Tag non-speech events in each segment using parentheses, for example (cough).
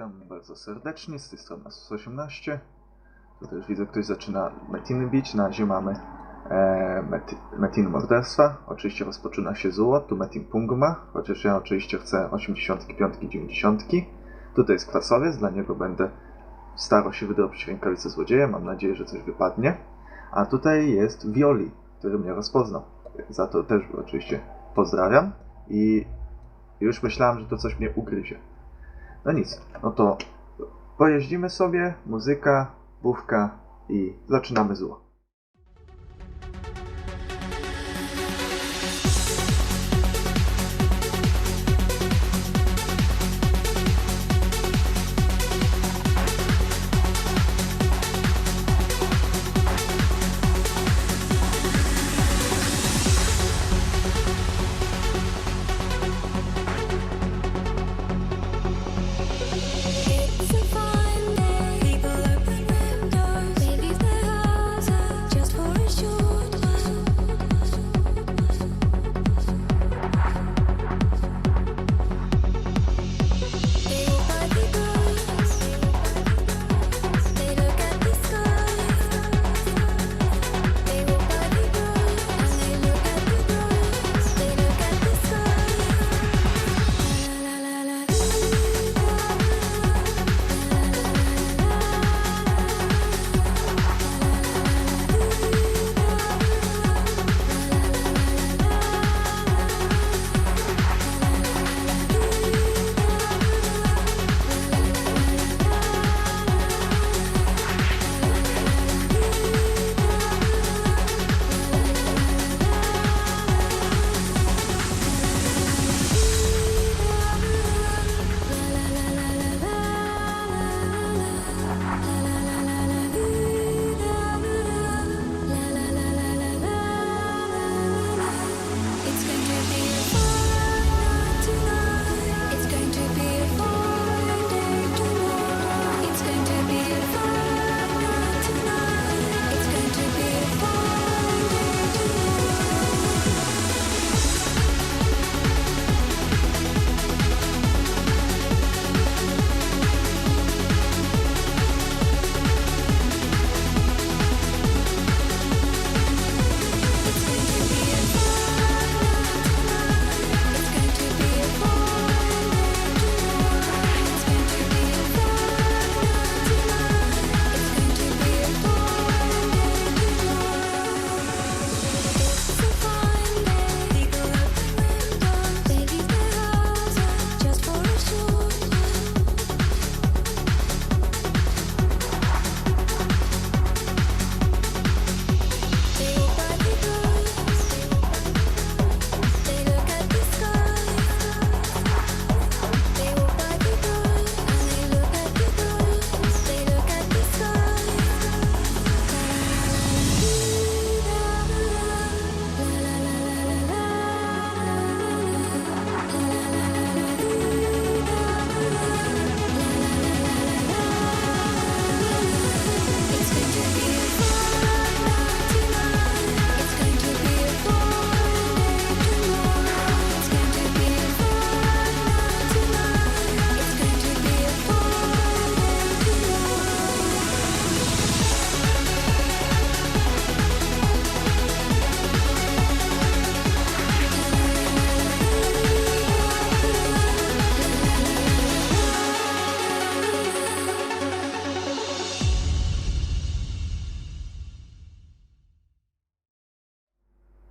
Witam bardzo serdecznie, z tej strony Asus 18. Tutaj już widzę, ktoś zaczyna Metiny bić. Na razie mamy e, meti, Metin Morderstwa. Oczywiście rozpoczyna się zło, tu Metin Pungma, chociaż ja oczywiście chcę 85 90 Tutaj jest klasowiec, dla niego będę starał się wydrobić rękawice złodzieja. Mam nadzieję, że coś wypadnie. A tutaj jest Violi, który mnie rozpoznał. Za to też oczywiście pozdrawiam i już myślałem, że to coś mnie ugryzie. No nic, no to pojeździmy sobie, muzyka, bówka i zaczynamy zło.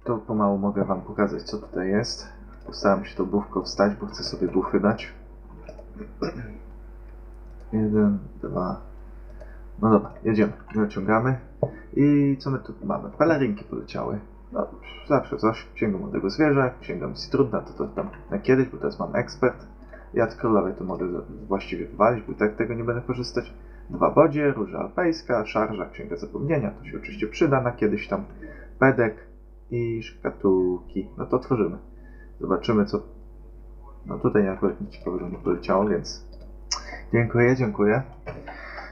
To pomału mogę wam pokazać co tutaj jest. Postaram się to bufko wstać, bo chcę sobie bufy dać. (clears throat) Jeden, dwa. No dobra, jedziemy. Naciągamy. I co my tu mamy? Pelerynki poleciały. No, zawsze coś. Księga młodego zwierza, księga misji trudna, to to tam na kiedyś, bo teraz mam ekspert. Jad królowej to mogę właściwie wywalić, bo i tak tego nie będę korzystać. Dwa bodzie, róża alpejska, szarża, księga zapomnienia, to się oczywiście przyda na kiedyś tam. Pedek i szkatułki. No to otworzymy. Zobaczymy co... No tutaj akurat nic ciekawego nie poleciało, więc... Dziękuję, dziękuję.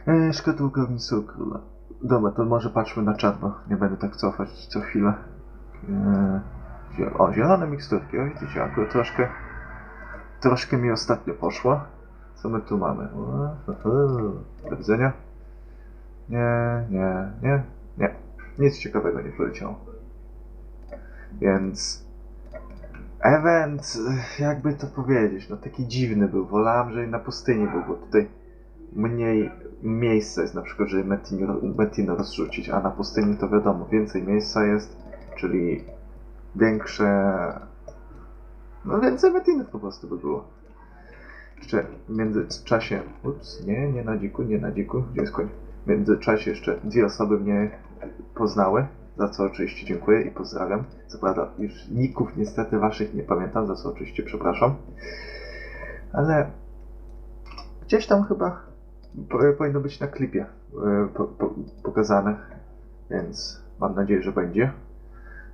E, szkatułka ognisu króla. Dobra, to może patrzmy na czat, bo nie będę tak cofać co chwilę. E, o, zielone miksturki. O, widzicie, akurat troszkę... Troszkę mi ostatnio poszło. Co my tu mamy? Do widzenia. Nie, nie, nie, nie. Nic ciekawego nie poleciało. Więc event, jakby to powiedzieć, no taki dziwny był. Wolałem, że na pustyni był, bo tutaj mniej miejsca jest na przykład, żeby Metin, Metin rozrzucić, a na pustyni to wiadomo, więcej miejsca jest, czyli większe... No więcej Metinów po prostu by było. Jeszcze w międzyczasie... Ups, nie, nie na dziku, nie na dziku. Gdzie jest koń? W międzyczasie jeszcze dwie osoby mnie poznały, za co oczywiście dziękuję i pozdrawiam. Co prawda już ników niestety waszych nie pamiętam, za co oczywiście przepraszam. Ale gdzieś tam chyba po, powinno być na klipie e, po, po, pokazane, więc mam nadzieję, że będzie.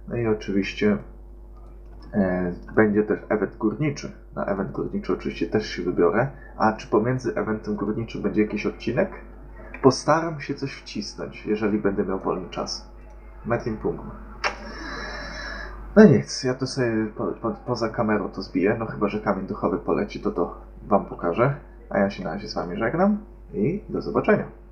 No i oczywiście e, będzie też event górniczy. Na event górniczy oczywiście też się wybiorę. A czy pomiędzy eventem górniczym będzie jakiś odcinek? Postaram się coś wcisnąć, jeżeli będę miał wolny czas. Metin Pungma. No nic, ja to sobie po, po, poza kamerą to zbiję, no chyba, że kamień duchowy poleci, to to wam pokażę. A ja się na razie z wami żegnam i do zobaczenia.